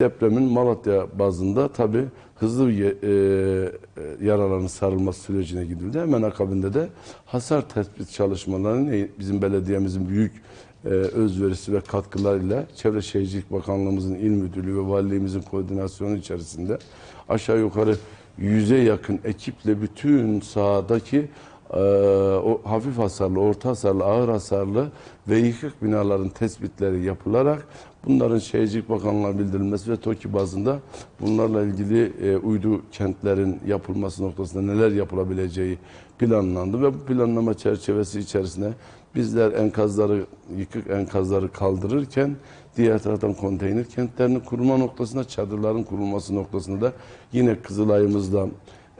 depremin Malatya bazında tabi hızlı bir e, e, yaraların sarılması sürecine gidildi. Hemen akabinde de hasar tespit çalışmalarının e, bizim belediyemizin büyük e, özverisi ve katkılarıyla Çevre Şehircilik Bakanlığımızın il müdürlüğü ve valiliğimizin koordinasyonu içerisinde aşağı yukarı yüze yakın ekiple bütün sahadaki e, o hafif hasarlı, orta hasarlı, ağır hasarlı ve yıkık binaların tespitleri yapılarak bunların Şehircilik Bakanlığı'na bildirilmesi ve TOKİ bazında bunlarla ilgili e, uydu kentlerin yapılması noktasında neler yapılabileceği planlandı ve bu planlama çerçevesi içerisinde bizler enkazları, yıkık enkazları kaldırırken diğer taraftan konteyner kentlerini kurma noktasında, çadırların kurulması noktasında da yine Kızılay'ımızda,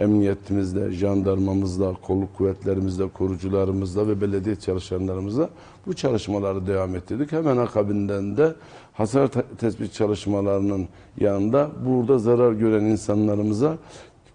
emniyetimizle, jandarmamızla, kolluk kuvvetlerimizle, korucularımızla ve belediye çalışanlarımızla bu çalışmaları devam ettirdik. Hemen akabinden de hasar te- tespit çalışmalarının yanında burada zarar gören insanlarımıza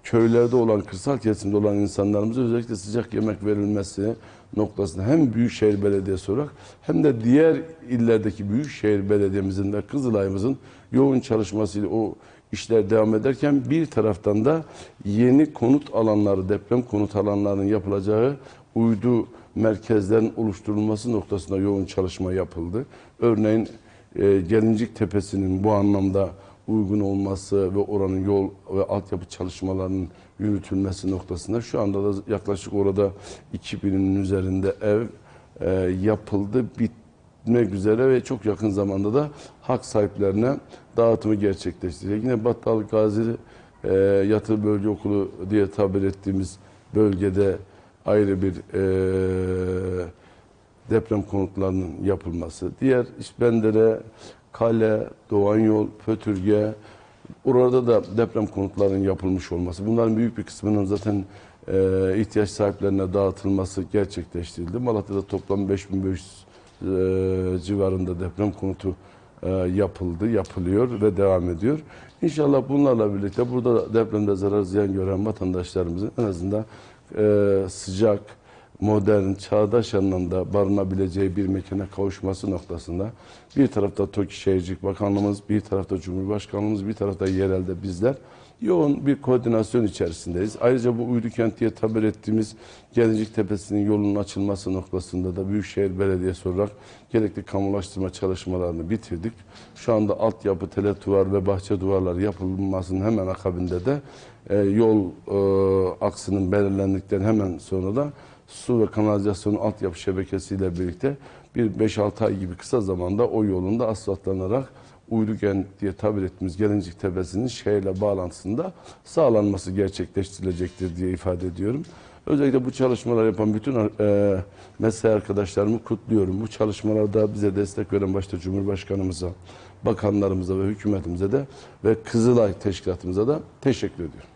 köylerde olan, kırsal kesimde olan insanlarımıza özellikle sıcak yemek verilmesi noktasında hem Büyükşehir Belediyesi olarak hem de diğer illerdeki Büyükşehir Belediye'mizin ve Kızılay'ımızın yoğun çalışmasıyla o işler devam ederken bir taraftan da yeni konut alanları, deprem konut alanlarının yapılacağı uydu merkezlerin oluşturulması noktasında yoğun çalışma yapıldı. Örneğin e, Gelincik Tepesi'nin bu anlamda uygun olması ve oranın yol ve altyapı çalışmalarının yürütülmesi noktasında şu anda da yaklaşık orada 2000'in üzerinde ev e, yapıldı, bitmek üzere ve çok yakın zamanda da hak sahiplerine dağıtımı gerçekleştirecek. Yine Battal Gazi e, Yatı Bölge Okulu diye tabir ettiğimiz bölgede ayrı bir e, deprem konutlarının yapılması. Diğer İşbendere, Kale, Doğan Yol, Pötürge, orada da deprem konutlarının yapılmış olması. Bunların büyük bir kısmının zaten e, ihtiyaç sahiplerine dağıtılması gerçekleştirildi. Malatya'da toplam 5500 e, civarında deprem konutu e, yapıldı, yapılıyor ve devam ediyor. İnşallah bunlarla birlikte burada da depremde zarar ziyan gören vatandaşlarımızın en azından e, sıcak, modern, çağdaş anlamda barınabileceği bir mekana kavuşması noktasında bir tarafta TOKİ Şehircilik Bakanlığımız, bir tarafta Cumhurbaşkanlığımız, bir tarafta yerelde bizler yoğun bir koordinasyon içerisindeyiz. Ayrıca bu uydu kent diye tabir ettiğimiz Gelincik Tepesi'nin yolunun açılması noktasında da Büyükşehir Belediyesi olarak gerekli kamulaştırma çalışmalarını bitirdik. Şu anda altyapı, tele duvar ve bahçe duvarları yapılmasının hemen akabinde de e, yol e, aksının belirlendikten hemen sonra da su ve kanalizasyon altyapı şebekesiyle birlikte bir 5-6 ay gibi kısa zamanda o yolun da asfaltlanarak Uydugen diye tabir ettiğimiz Gelincik Tepesi'nin şehirle bağlantısında sağlanması gerçekleştirilecektir diye ifade ediyorum. Özellikle bu çalışmalar yapan bütün e, mesai arkadaşlarımı kutluyorum. Bu çalışmalarda bize destek veren başta Cumhurbaşkanımıza, bakanlarımıza ve hükümetimize de ve Kızılay Teşkilatımıza da teşekkür ediyorum.